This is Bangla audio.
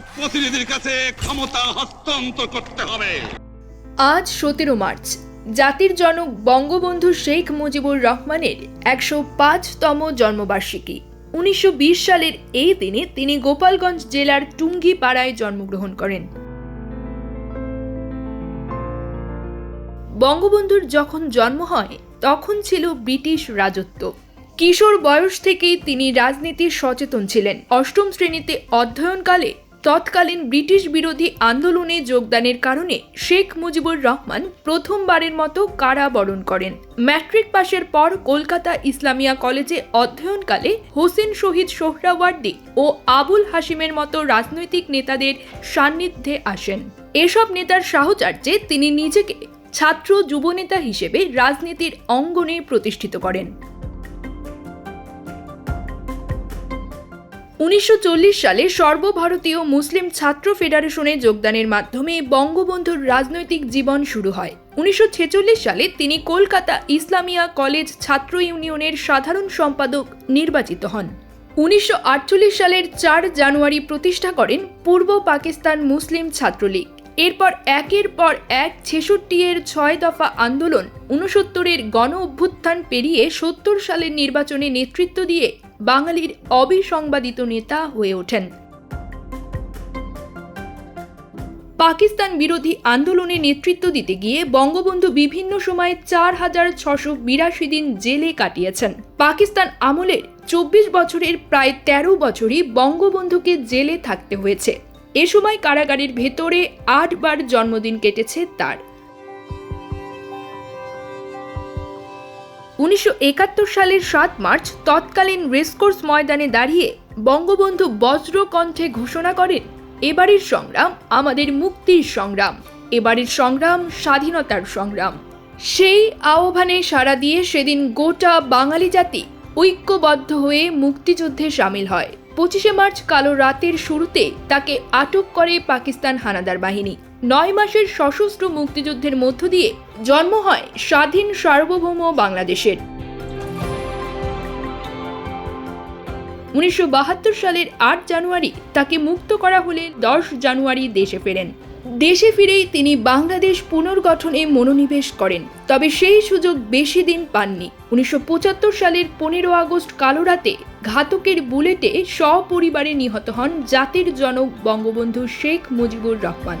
প্রতিনিধির কাছে ক্ষমতা হস্তান্তর করতে হবে। আজ সতেরো মার্চ। জাতির জনক বঙ্গবন্ধু শেখ মুজিবুর রহমানের একশো পাঁচতম জন্মবার্ষিকী। উনিশশো বিশ সালের এই দিনে তিনি গোপালগঞ্জ জেলার টুঙ্গি পাড়ায় জন্মগ্রহণ করেন। বঙ্গবন্ধুর যখন জন্ম হয়, তখন ছিল ব্রিটিশ রাজত্ব। কিশোর বয়স থেকেই তিনি রাজনীতির সচেতন ছিলেন। অষ্টম শ্রেণীতে অধ্যয়নকালে তৎকালীন ব্রিটিশ বিরোধী আন্দোলনে যোগদানের কারণে শেখ মুজিবুর রহমান প্রথমবারের মতো কারাবরণ করেন। ম্যাট্রিক পাশের পর কলকাতা ইসলামিয়া কলেজে অধ্যয়নকালে হোসেন শহীদ সোহরাওয়ার্দী ও আবুল হাসিমের মতো রাজনৈতিক নেতাদের সান্নিধ্যে আসেন। এসব নেতার সাহচর্যে তিনি নিজেকে ছাত্র যুবনেতা হিসেবে রাজনীতির অঙ্গনে প্রতিষ্ঠিত করেন। উনিশশো চল্লিশ সালে সর্বভারতীয় মুসলিম ছাত্র ফেডারেশনে যোগদানের মাধ্যমে বঙ্গবন্ধুর রাজনৈতিক জীবন শুরু হয়। উনিশশো ছেচল্লিশ সালে তিনি কলকাতা ইসলামিয়া কলেজ ছাত্র ইউনিয়নের সাধারণ সম্পাদক নির্বাচিত হন। উনিশশো আটচল্লিশ সালের চার জানুয়ারি প্রতিষ্ঠা করেন পূর্ব পাকিস্তান মুসলিম ছাত্রলীগ। এরপর একের পর এক ছেষট্টি এর ছয় দফা আন্দোলন উনসত্তরের গণ অভ্যুত্থান পেরিয়ে সত্তর সালের নির্বাচনে নেতৃত্ব দিয়ে বাঙালির অবিসংবাদিত নেতা হয়ে ওঠেন। পাকিস্তান বিরোধী আন্দোলনে নেতৃত্ব দিতে গিয়ে বঙ্গবন্ধু বিভিন্ন সময়ে চার হাজার ছশো বিরাশি দিন জেলে কাটিয়েছেন। পাকিস্তান আমলের চব্বিশ বছরের প্রায় তেরো বছরই বঙ্গবন্ধুকে জেলে থাকতে হয়েছে। এ সময় কারাগারের ভেতরে আটবার জন্মদিন কেটেছে তার। উনিশশো একাত্তর সালের সাত মার্চ তৎকালীন রেসকোর্স ময়দানে দাঁড়িয়ে বঙ্গবন্ধু বজ্র কণ্ঠে ঘোষণা করেন, এবারের সংগ্রাম আমাদের মুক্তির সংগ্রাম, এবারের সংগ্রাম স্বাধীনতার সংগ্রাম। সেই আহ্বানে সাড়া দিয়ে সেদিন গোটা বাঙালি জাতি ঐক্যবদ্ধ হয়ে মুক্তিযুদ্ধে সামিল হয়। পঁচিশে মার্চ কালো রাতের শুরুতে তাকে আটক করে পাকিস্তান হানাদার বাহিনী। নয় মাসের সশস্ত্র মুক্তিযুদ্ধের মধ্য দিয়ে জন্ম হয় স্বাধীন সার্বভৌম বাংলাদেশের। উনিশশো বাহাত্তর সালের আট জানুয়ারি তাকে মুক্ত করা হলে দশ জানুয়ারি দেশে ফেরেন। দেশে ফিরেই তিনি বাংলাদেশ পুনর্গঠনে মনোনিবেশ করেন, তবে সেই সুযোগ বেশি দিন পাননি। উনিশশো পঁচাত্তর সালের পনেরো আগস্ট কালোরাতে ঘাতকের বুলেটে সপরিবারে নিহত হন জাতির জনক বঙ্গবন্ধু শেখ মুজিবুর রহমান।